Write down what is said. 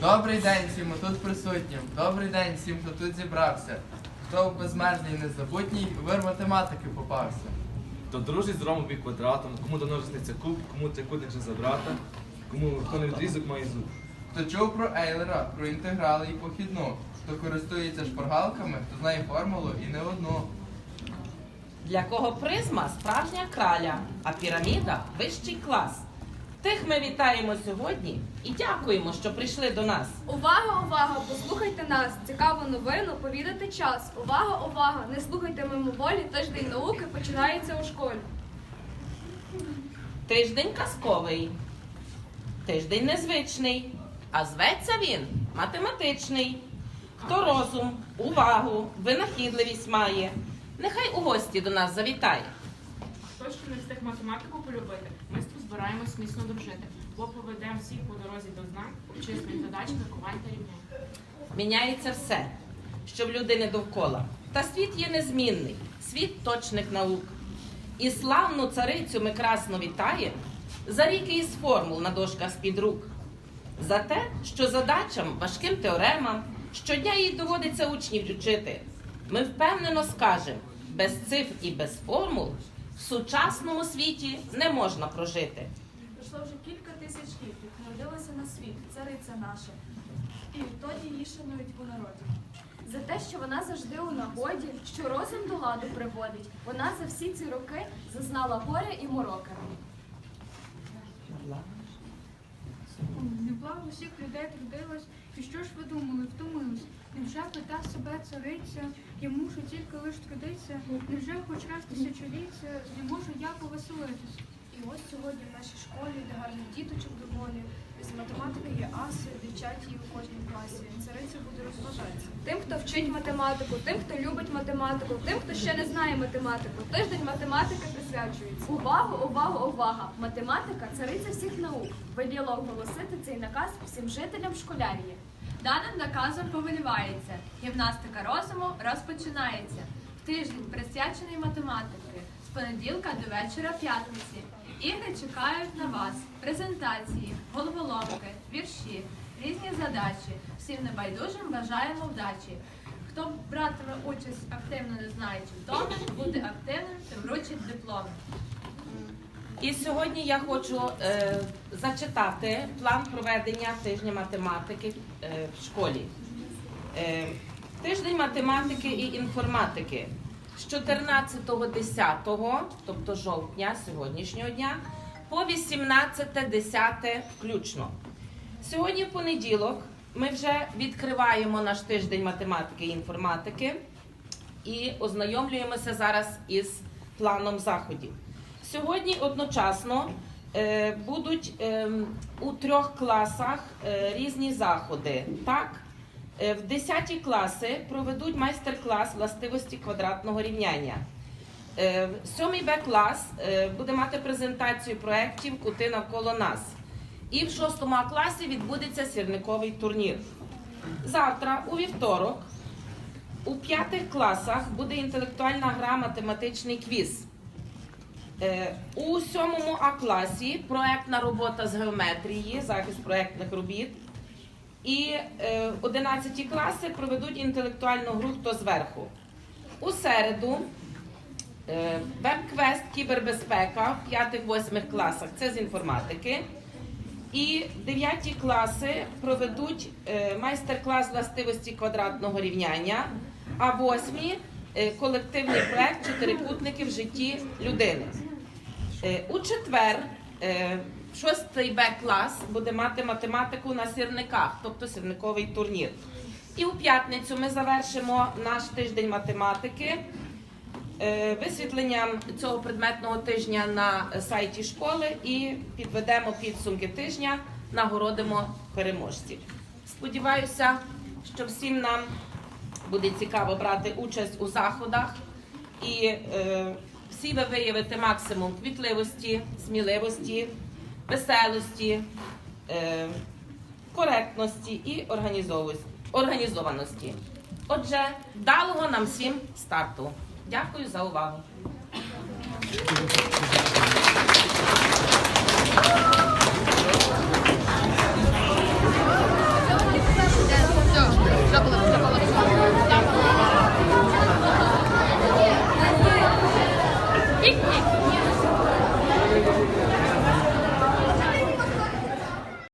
Добрий день всім тут присутнім. Добрий день всім, хто тут зібрався. Хто в безмежній незабутній вир математики попався. То дружить з Ромом під квадратом, кому різниця куб, кому трикутник же забрата, кому хто не відрізок має зуб. Хто чув про Ейлера, про інтеграли і похідну, хто користується шпаргалками, хто знає формулу і не одну. Для кого призма справжня краля, а піраміда вищий клас. Тих ми вітаємо сьогодні і дякуємо, що прийшли до нас. Увага, увага! Послухайте нас! Цікаву новину повідати час. Увага, увага! Не слухайте мимоволі, тиждень науки починається у школі. Тиждень казковий, тиждень незвичний, а зветься він математичний. Хто розум, увагу, винахідливість має, нехай у гості до нас завітає. Хто ще не встиг математику полюбити, ми збираємось міцно дружити, бо поведемо всіх по дорозі до знань, обчислень задач, рахувань та рівнянь. Міняється все, що в людини довкола. Та світ є незмінний, світ точних наук. І славну царицю ми красно вітаємо за ріки із формул на дошках з-під рук. За те, що задачам, важким теоремам щодня їй доводиться учнів вчити. Ми впевнено скажемо, без цифр і без формул в сучасному світі не можна прожити. Пройшло вже кілька тисяч літ, народилася на світ цариця наша, і відтоді її шанують у народі. За те, що вона завжди у нагоді, що розум до ладу приводить, вона за всі ці роки зазнала горя і мороки. Неблага усіх людей трудилась, і що ж ви думали, втомились? Невже пита себе цариця, я мушу тільки лиш трудитися, невже хоч раз тисячоліття не можу я повеселитись? І ось сьогодні в нашій школі, де гарних діточок доволі, з математики є аси, дівчат її у кожній класі. Цариця буде розважатися. Вчить математику, тим, хто любить математику, тим, хто ще не знає математику. Тиждень математики присвячується. Увагу, увагу, увага! Математика цариця всіх наук. Веліло оголосити цей наказ всім жителям школярії. Даним наказом повелівається. Гімнастика розуму розпочинається. Тиждень присвячений математики з понеділка до вечора п'ятниці. Ігри чекають на вас. Презентації, головоломки, вірші, різні задачі. Всім небайдужим бажаємо вдачі. Хто братиме участь активно не знаючи вдома, бути активним та вручить дипломи. І сьогодні я хочу е, зачитати план проведення тижня математики е, в школі. Е, тиждень математики і інформатики з 14.10, тобто жовтня сьогоднішнього дня, по 18.10 включно. Сьогодні понеділок ми вже відкриваємо наш тиждень математики і інформатики і ознайомлюємося зараз із планом заходів. Сьогодні одночасно е, будуть е, у трьох класах е, різні заходи. Так, Е, в 10 класи проведуть майстер-клас властивості квадратного рівняння. Е, Сьомий Б клас е, буде мати презентацію проєктів Кути навколо нас. І в шостому класі відбудеться сірниковий турнір. Завтра, у вівторок, у п'ятих класах буде інтелектуальна гра математичний квіз. Е, У сьомому А класі проектна робота з геометрії, захист проектних робіт. І е, 11 класи проведуть інтелектуальну гру Хто зверху. У середу е, веб-квест кібербезпека в 5-8 класах це з інформатики. І 9 класи проведуть е, майстер-клас властивості квадратного рівняння, а 8 е, колективний проект Чотирикутники в житті людини. Е, У четвер шостий Б клас буде мати математику на сірниках, тобто сірниковий турнір. І у п'ятницю ми завершимо наш тиждень математики висвітленням цього предметного тижня на сайті школи і підведемо підсумки тижня, нагородимо переможців. Сподіваюся, що всім нам буде цікаво брати участь у заходах і е, всі ви виявите максимум квітливості, сміливості, веселості, е, коректності і організованості. Отже, вдалого нам всім старту. Дякую за увагу.